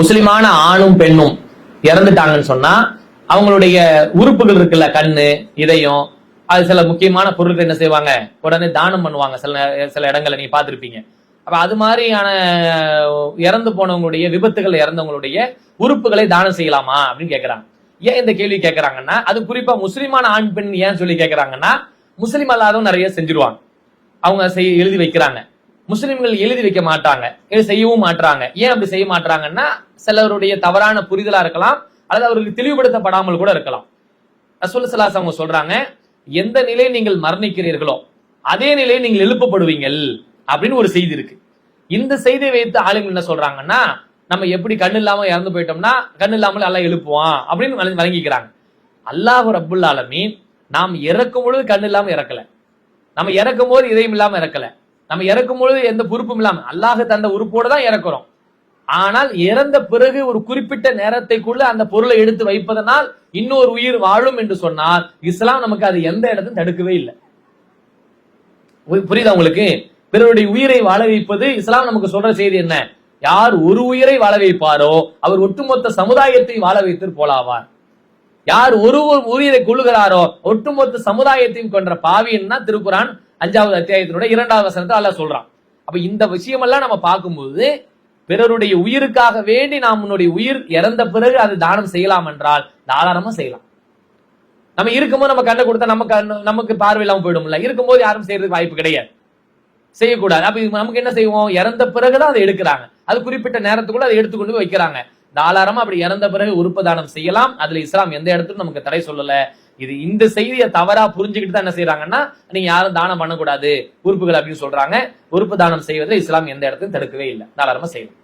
முஸ்லிமான ஆணும் பெண்ணும் இறந்துட்டாங்கன்னு சொன்னா அவங்களுடைய உறுப்புகள் இருக்குல்ல கண்ணு இதயம் அது சில முக்கியமான பொருட்கள் என்ன செய்வாங்க? உடனே தானம் பண்ணுவாங்க சில சில இடங்களை நீங்க பார்த்திருப்பீங்க. அப்ப அது மாதிரியான இறந்து போனவங்களுடைய விபத்துகள் இறந்தவங்களுடைய உறுப்புகளை தானம் செய்யலாமா? அப்படின்னு கேட்கறாங்க ஏன் இந்த கேள்வி கேட்கறாங்கன்னா அது குறிப்பா முஸ்லிமான ஆண் பெண் ஏன் சொல்லி கேட்கறாங்கன்னா முஸ்லிம் அல்லாதவங்க நிறைய செஞ்சிருவாங்க. அவங்க செய் எழுதி வைக்கிறாங்க. முஸ்லிம்கள் எழுதி வைக்க மாட்டாங்க. இது செய்யவும் மாட்றாங்க. ஏன் அப்படி செய்ய மாட்றாங்கன்னா சிலருடைய தவறான புரிதலா இருக்கலாம் அல்லது அவர்களுக்கு தெளிவுபடுத்தப்படாமல் கூட இருக்கலாம். ரசூல் சலாஸ் அவங்க சொல்றாங்க எந்த நிலை நீங்கள் மரணிக்கிறீர்களோ அதே நிலையை நீங்கள் எழுப்பப்படுவீங்கள் அப்படின்னு ஒரு செய்தி இருக்கு. இந்த செய்தியை வைத்து ஆளுங்க என்ன சொல்றாங்கன்னா நம்ம எப்படி கண்ணு இல்லாம இறந்து போயிட்டோம்னா கண் இல்லாமல் எல்லாம் எழுப்புவான் அப்படின்னு வழங்கிக்கிறாங்க. அல்லாஹ் ரபுல் ஆலமீன் நாம் இறக்கும் பொழுது கண் இல்லாம இறக்கல. நம்ம இறக்கும் போது இதயம் இல்லாம இறக்கல. நம்ம இறக்கும் பொழுது எந்த பொறுப்பும் இல்லாம அல்லாஹ் தந்த உறுப்போடு தான் இறக்குறோம். ஆனால் இறந்த பிறகு ஒரு குறிப்பிட்ட நேரத்தைக்குள்ள அந்த பொருளை எடுத்து வைப்பதனால் இன்னொரு உயிர் வாழும் என்று சொன்னால் இஸ்லாம் நமக்கு அது எந்த இடத்தையும் தடுக்கவே இல்லை. புரியுதா உங்களுக்கு? பிறருடைய உயிரை வாழ வைப்பது இஸ்லாம் நமக்கு சொல்ற செய்தி என்ன? யார் ஒரு உயிரை வாழ வைப்பாரோ அவர் ஒட்டுமொத்த சமுதாயத்தை வாழ வைத்து போலாவார். யார் ஒரு உயிரை கொள்ளுகிறாரோ ஒட்டுமொத்த சமுதாயத்தையும் கொன்ற பாவின்னா திருக்குறான் அஞ்சாவது அத்தியாயத்தினுடைய இரண்டாவது வசனத்தை அல்ல சொல்றான். அப்ப இந்த விஷயமெல்லாம் நம்ம பார்க்கும்போது பிறருடைய உயிருக்காக வேண்டி நாம் உன்னுடைய உயிர் இறந்த பிறகு அது தானம் செய்யலாம் என்றால் தாராளமா செய்யலாம். நம்ம இருக்கும்போது நம்ம கண்ணை கொடுத்தா நம்ம கண்ணு நமக்கு பார்வையில்லாம போயிடும்ல. இருக்கும்போது யாரும் செய்யறதுக்கு வாய்ப்பு கிடையாது. செய்யக்கூடாது. அப்ப நமக்கு என்ன செய்வோம்? இறந்த பிறகுதான் அதை எடுக்கிறாங்க. அது குறிப்பிட்ட நேரத்துக்குள்ள அதை எடுத்துக்கொண்டு போய் வைக்கிறாங்க. தாராளமா அப்படி இறந்த பிறகு உறுப்பு தானம் செய்யலாம். அதுல இஸ்லாம் எந்த இடத்துக்கும் நமக்கு தடை சொல்லல. இது இந்த செய்தியை தவறா புரிஞ்சுக்கிட்டு தான் என்ன செய்யறாங்கன்னா நீங்க யாரும் தானம் பண்ணக்கூடாது உறுப்புகள் அப்படின்னு சொல்றாங்க. உறுப்பு தானம் செய்வதில் இஸ்லாம் எந்த இடத்தையும் தடுக்கவே இல்லை. தாராளமா செய்யலாம்.